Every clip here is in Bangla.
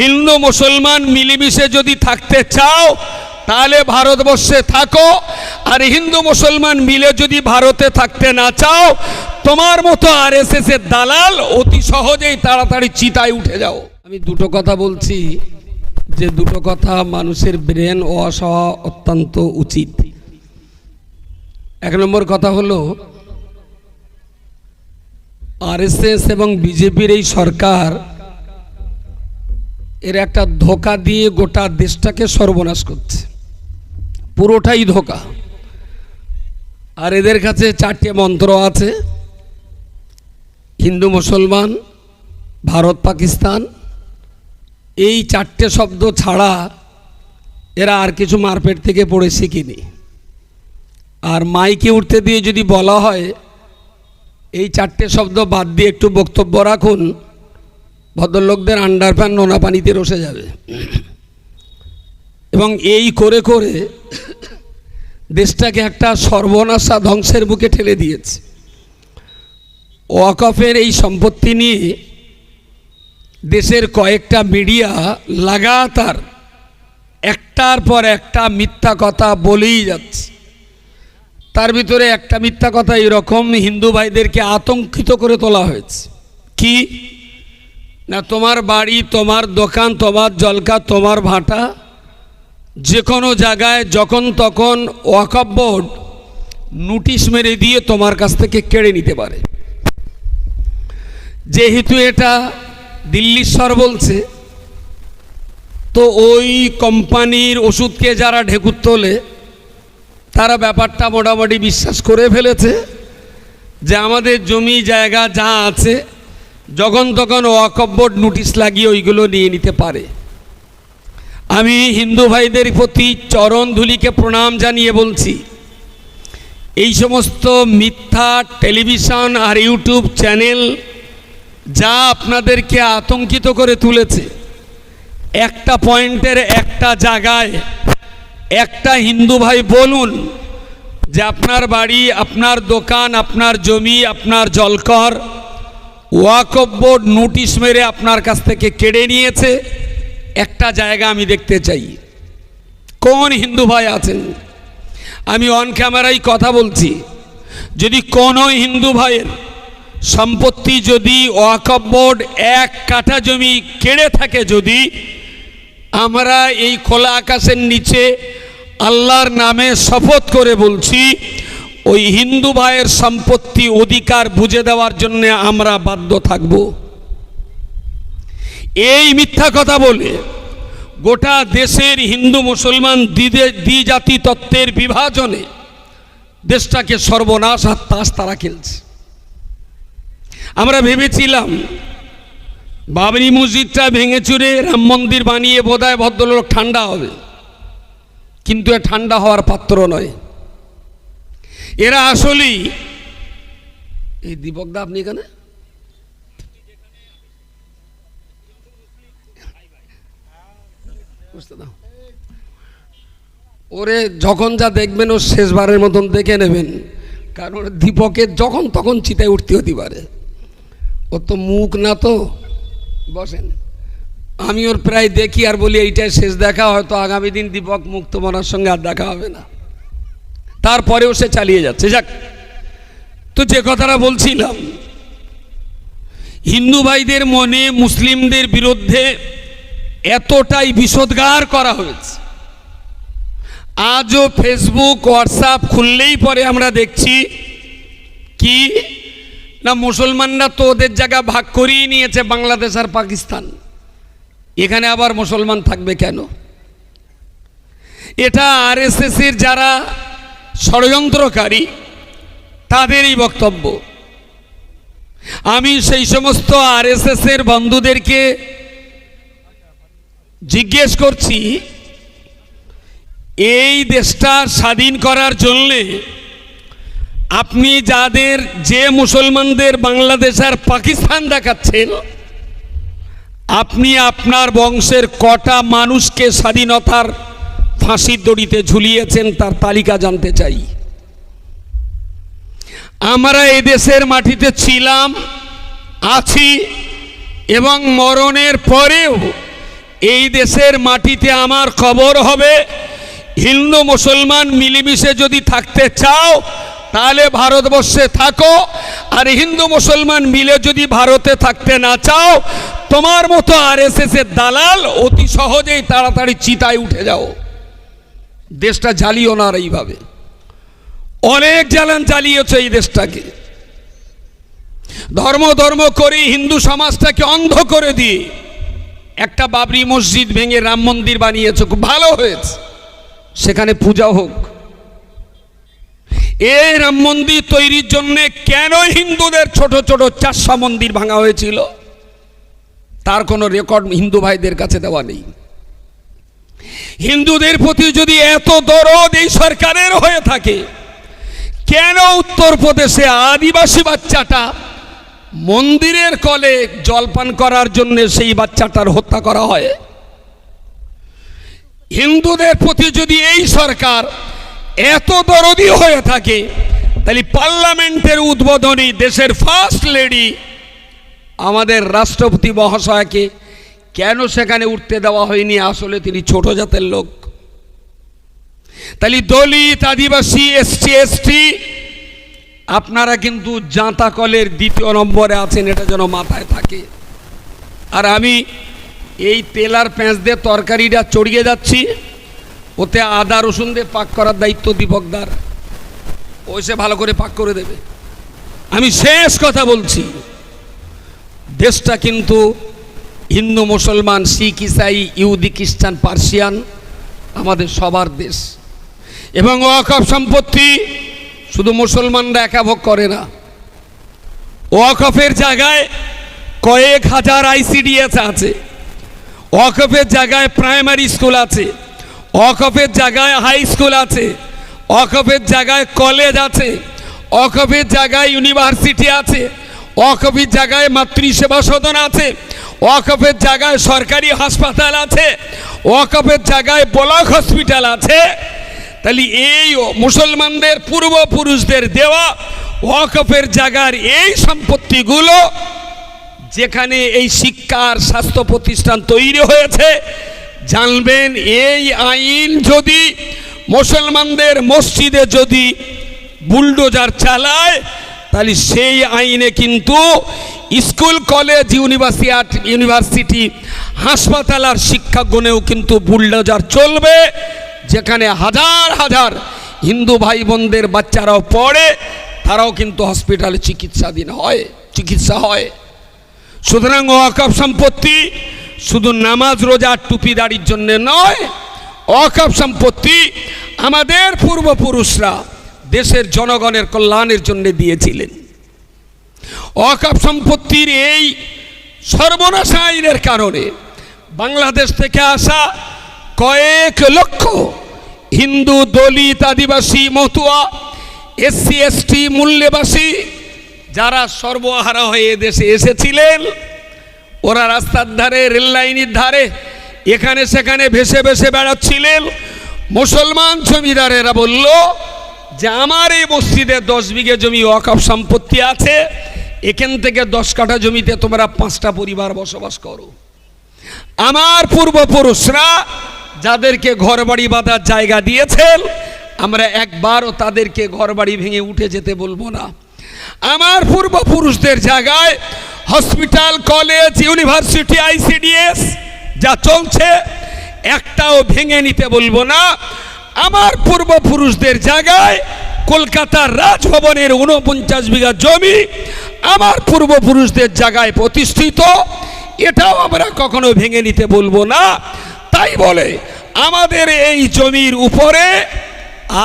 হিন্দু মুসলমান মিলেমিশে যদি থাকতে চাও, তাহলে ভারতবর্ষে থাকো। আর হিন্দু মুসলমান মিলে যদি ভারতে থাকতে না চাও, তোমার মতো আর এস এর দালাল অতি সহজেই তাড়াতাড়ি চিতায় উঠে যাও। আমি দুটো কথা বলছি, যে দুটো কথা মানুষের ব্রেন ওয়াশ হওয়া অত্যন্ত উচিত। এক নম্বর কথা হলো, আরএসএস এবং বিজেপির এই সরকার এর একটা ধোকা দিয়ে গোটা দেশটাকে সর্বনাশ করছে। পুরোটাই ধোকা। আর এদের কাছে চারটে মন্ত্র আছে। হিন্দু, মুসলমান, ভারত, পাকিস্তান। এই চারটে শব্দ ছাড়া এরা আর কিছু মারপেট থেকে পড়ে শিখিনি। আর মাইকে উঠতে দিয়ে যদি বলা হয়, এই চারটে শব্দ বাদ দিয়ে একটু বক্তব্য রাখুন। ভদ্রলোকদের আন্ডার প্যান নোনা পানিতে রসে যাবে। এবং এই করে করে দেশটাকে একটা সর্বনাশা ধ্বংসের বুকে ঠেলে দিয়েছে। ওয়াকফের এই সম্পত্তি নিয়ে দেশের কয়েকটা মিডিয়া লাগাতার একটার পর একটা মিথ্যা কথা বলেই যাচ্ছে। তার ভিতরে একটা মিথ্যা কথা এরকম হিন্দু ভাইদেরকে আতঙ্কিত করে তোলা হয়েছে। কি? না, তোমার বাড়ি, তোমার দোকান, তোমার জলকা, তোমার ভাটা যে কোনো জায়গায় যখন তখন ওয়াকফ বোর্ড নোটিশ মেরে দিয়ে তোমার কাছ থেকে কেড়ে নিতে পারে। যেহেতু এটা দিল্লির স্বর বলছে, তো ওই কোম্পানির ওষুধকে যারা ঢেকুর তোলে, তারা ব্যাপারটা মোটামুটি বিশ্বাস করে ফেলেছে যে আমাদের জমি জায়গা যা আছে যখন তখন ওয়াকফ বোর্ড নোটিশ লাগিয়ে ওইগুলো নিয়ে নিতে পারে। আমি হিন্দু ভাইদের প্রতি চরণ ধুলিকে প্রণাম জানিয়ে বলছি, এই সমস্ত মিথ্যা টেলিভিশন আর ইউটিউব চ্যানেল যা আপনাদেরকে আতঙ্কিত করে তুলেছে, একটা পয়েন্টের একটা জায়গায় একটা হিন্দু ভাই বলুন যে আপনার বাড়ি, আপনার দোকান, আপনার জমি, আপনার জলকর ওয়াকফ বোর্ড নোটিশ মেরে আপনার কাছ থেকে কেড়ে নিয়েছে। একটা জায়গা আমি দেখতে চাই। কোন হিন্দু ভাই আছেন? আমি অন ক্যামেরায় কথা বলছি। যদি কোনো হিন্দু ভাইয়ের সম্পত্তি যদি ওয়াকফ বোর্ড এক কাঠা জমি কেড়ে থাকে যদি, আমরা এই খোলা আকাশের নিচে আল্লাহর নামে শপথ করে বলছি ওই হিন্দু ভাইয়ের সম্পত্তি, অধিকার বুঝে দেওয়ার জন্য আমরা বাধ্য থাকব। এই মিথ্যা কথা বলে গোটা দেশের হিন্দু মুসলমান দ্বিজাতি তত্ত্বের বিভাজনে দেশটাকে সর্বনাশ আর তাস তারা খেলছে। আমরা ভেবেছিলাম, বাবরি মসজিদটা ভেঙে চুরে রাম মন্দির বানিয়ে বোধহয় ভদ্রলোক ঠান্ডা হবে। কিন্তু এ ঠান্ডা হওয়ার পাত্র নয়। এরা আসলেই এই দীপকদা আপনি এখানে? ওরে যখন যা দেখবেন, ও শেষবারের মতন দেখে নেবেন। কারণ দীপকের যখন তখন চিতায় উঠতে হতে পারে। ওর তো মুখ না তো। বসেন। আমি ওর প্রায় দেখি আর বলি, এইটাই শেষ দেখা, হয়তো আগামী দিন দীপক মুক্তমনার সঙ্গে আর দেখা হবে না। তারপরেও সে চালিয়ে যাচ্ছে। যাক, তো যে কথাটা বলছিলাম, হিন্দু ভাইদের মনে মুসলিমদের বিরুদ্ধে এতটাই বিষোদ্গার করা হয়েছে। আজও ফেসবুক হোয়াটসঅ্যাপ খুললেই পরে আমরা দেখছি, কি? না, মুসলমানরা তো ওদের জায়গা ভাগ করিয়ে নিয়েছে, বাংলাদেশ আর পাকিস্তান। এখানে আবার মুসলমান থাকবে কেন? এটা আরএসএসের যারা ষড়যন্ত্রকারী, তাদেরই বক্তব্য। আমি সেই সমস্ত আরএসএসের বন্ধুদেরকে জিজ্ঞেস করছি, এই দেশটা স্বাধীন করার জন্যে আপনি যাদের যে মুসলমানদের বাংলাদেশ আর পাকিস্তান দেখাচ্ছেন, আপনি আপনার বংশের কটা মানুষকে স্বাধীনতার ফাঁসির দড়িতে ঝুলিয়েছেন, তার তালিকা জানতে চাই। আমরা এদেশের মাটিতে ছিলাম, আছি, এবং মরণের পরেও এই দেশের মাটিতে আমার খবর হবে। হিন্দু, মুসলমান মিলেমিশে যদি থাকতে চাও, তাহলে ভারতবর্ষে থাকো। আর হিন্দু, মুসলমান মিলে যদি ভারতে থাকতে না চাও, তোমার মতো আর এস দালাল অতি সহজেই তাড়াতাড়ি চিতায় উঠে যাও। দেশটা জ্বালিও না আর এইভাবে। অনেক জ্বালান জ্বালিয়েছে এই দেশটাকে। ধর্ম ধর্ম করে হিন্দু সমাজটাকে অন্ধ করে দিয়ে একটা বাবরি মসজিদ ভেঙে রাম মন্দির বানিয়েছে, খুব ভালো হয়েছে। সেখানে পূজা হোক। এই রাম মন্দির তৈরির জন্য কেন হিন্দুদের ছোট ছোট চারশো মন্দির ভাঙা হয়েছিল? তার কোনো রেকর্ড হিন্দু ভাইদের কাছে দেওয়া নেই। হিন্দুদের প্রতি যদি এত দরদ এই সরকারের হয়ে থাকে, কেন উত্তরপ্রদেশে আদিবাসী বাচ্চাটা মন্দিরের কলে জলপান করার জন্য সেই বাচ্চাটার হত্যা করা হয়? হিন্দুদের প্রতি যদি এই সরকার এত দরদি হয়ে থাকে, তাহলে পার্লামেন্টের উদ্বোধনী দেশের ফার্স্ট লেডি আমাদের রাষ্ট্রপতি মহাশয়কে কেন সেখানে উঠতে দেওয়া হয়নি? আসলে তিনি ছোট জাতের লোক। তাহলে দলিত আদিবাসী এসটি এসটি আপনারা কিন্তু জাঁতা কলের দ্বিতীয় নম্বরে আছেন, এটা যেন মাথায় থাকে। আর আমি এই তেলার পেঁচ দিয়ে তরকারিটা চড়িয়ে যাচ্ছি, ওতে আদা রসুন দিয়ে পাক করার দায়িত্ব দীপকদার। ওইসে ভালো করে পাক করে দেবে। আমি শেষ কথা বলছি, দেশটা কিন্তু হিন্দু, মুসলমান, শিখ, ইসাই, ইহুদি, খ্রিস্টান, পার্সিয়ান আমাদের সবার দেশ। এবং ওয়াকফ সম্পত্তি শুধু মুসলমানরা একা ভোগ করে না। ওয়াকফের জায়গায় কয়েক হাজার আইসিডিএস আছে। ওয়াকফের জায়গায় প্রাইমারি স্কুল আছে। ওয়াকফের জায়গায় হাই স্কুল আছে। ওয়াকফের জায়গায় কলেজ আছে। ওয়াকফের জায়গায় ইউনিভার্সিটি আছে। ওয়াকফের জায়গায় মাতৃসেবা সদন আছে। ওয়াকফের জায়গায় সরকারি হাসপাতাল আছে, ওয়াকফের জায়গায় ব্লক হসপিটাল আছে। তাহলে এই মুসলমানদের পূর্বপুরুষদের দেওয়া ওয়াকফের জায়গার এই সম্পত্তিগুলো, যেখানে এই শিক্ষার স্বাস্থ্য প্রতিষ্ঠান তৈরি হয়েছে, জানবেন এই আইন যদি মুসলমানদের মসজিদে যদি বুলডোজার চালায় তাহলে সেই আইনে কিন্তু স্কুল, কলেজ, ইউনিভার্সিটি ইউনিভার্সিটি, হাসপাতাল আর শিক্ষাগণেও কিন্তু বুলডোজার চলবে, যেখানে হাজার হাজার হিন্দু ভাই বোনদের বাচ্চারাও পড়ে, তারাও কিন্তু হসপিটালে চিকিৎসাধীন হয়, চিকিৎসা হয়। সুতরাং ওয়াকফ সম্পত্তি শুধু নামাজ, রোজা টুপি দাড়ির জন্য নয় ওয়াকফ সম্পত্তি আমাদের পূর্বপুরুষরা দেশের জনগণের কল্যাণের জন্য দিয়েছিলেন। অকাপ সম্পত্তির এই সর্বনাশ আইনের কারণে বাংলাদেশ থেকে আসা কয়েক লক্ষ হিন্দু দলিত আদিবাসী মতুয়া, এসসি, এসটি, মূল্যবাসী যারা সর্বহারা হয়ে দেশে এসেছিলেন, ওরা রাস্তার ধারে রেললাইনের ধারে, এখানে সেখানে ভেসে ভেসে বেড়াচ্ছিলেন। মুসলমান জমিদারেরা বলল যে আমার এই মসজিদে দশ বিঘে জমি ওয়াকফ সম্পত্তি আছে, এখান থেকে দশ কাঠা জমিতে তোমরা পাঁচটা পরিবার বসবাস করো। আমার পূর্বপুরুষরা যাদেরকে ঘর বাড়ি বাঁধার জায়গা দিয়েছেন, আমরা একবারও তাদেরকে ঘর বাড়ি ভেঙে উঠে যেতে বলব না। আমার পূর্বপুরুষদের জায়গায় হসপিটাল, কলেজ, ইউনিভার্সিটি, আইসিডিএস যা চলছে, একটাও ভেঙে নিতে বলব না। আমার পূর্বপুরুষদের জায়গায় কলকাতার রাজভবনের উনপঞ্চাশ বিঘা জমি আমার পূর্বপুরুষদের জায়গায় প্রতিষ্ঠিত। এটাও আমরা কখনো ভেঙে নিতে বলব না। তাই বলে আমাদের এই জমির উপরে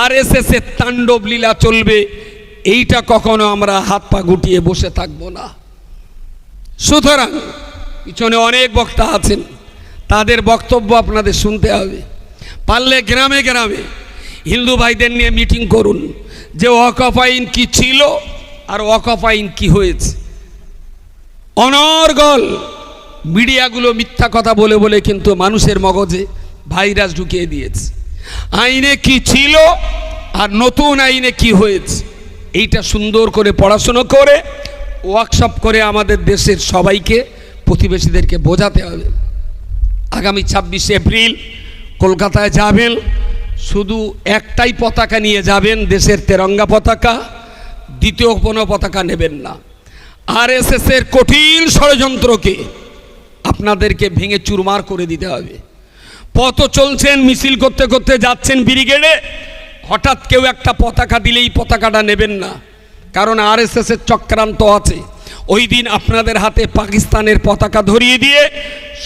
আর এস এর তাণ্ডব লীলা চলবে, এইটা কখনো আমরা হাত পা গুটিয়ে বসে থাকব না। সুতরাং পিছনে অনেক বক্তা আছেন, তাদের বক্তব্য আপনাদের শুনতে হবে। পারলে গ্রামে গ্রামে হিন্দু ভাইদের নিয়ে মিটিং করুন যে ওয়াকফ আইন কি ছিল আর ওয়াকফ আইন কি হয়েছে। অনর্গল মিডিয়াগুলো মিথ্যা কথা বলে বলে কিন্তু মানুষের মগজে ভাইরাস ঢুকিয়ে দিয়েছে। আইনে কি ছিল আর নতুন আইনে কি হয়েছে, এইটা সুন্দর করে পড়াশুনো করে ওয়ার্কশপ করে আমাদের দেশের সবাইকে, প্রতিবেশীদেরকে বোঝাতে হবে। আগামী ছাব্বিশে এপ্রিল কলকাতায় যাবেন, শুধু একটাই পতাকা নিয়ে যাবেন, দেশের তেরঙ্গা পতাকা, দ্বিতীয় কোনো পতাকা নেবেন না। আর এর কঠিন ষড়যন্ত্রকে আপনাদেরকে ভেঙে চুরমার করে দিতে হবে। পথ চলছেন, মিছিল করতে করতে যাচ্ছেন ব্রিগেডে, হঠাৎ কেউ একটা পতাকা দিলেই পতাকাটা নেবেন না। কারণ আর এর চক্রান্ত আছে। ওই দিন আপনাদের হাতে পাকিস্তানের পতাকা ধরিয়ে দিয়ে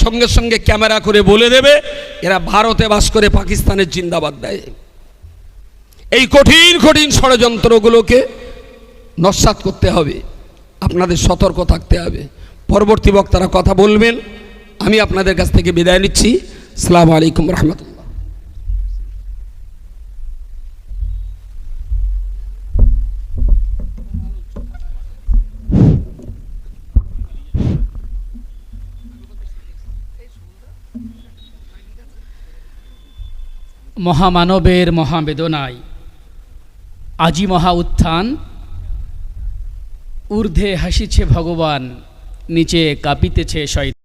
সঙ্গে সঙ্গে ক্যামেরা করে বলে দেবে, এরা ভারতে বাস করে পাকিস্তানের জিন্দাবাদ দেয়। এই কঠিন কঠিন ষড়যন্ত্রগুলোকে নস্বাত করতে হবে, আপনাদের সতর্ক থাকতে হবে। পরবর্তী বক্তারা কথা বলবেন, আমি আপনাদের কাছ থেকে বিদায় নিচ্ছি। সালাম আলাইকুম রহমতুল্লাহ। মহামানবের মহাবেদনায়। আজি মহা উত্থান ঊর্ধ্বে হাসিছে ভগবান নিচে কাঁপিতেছে শয়তান।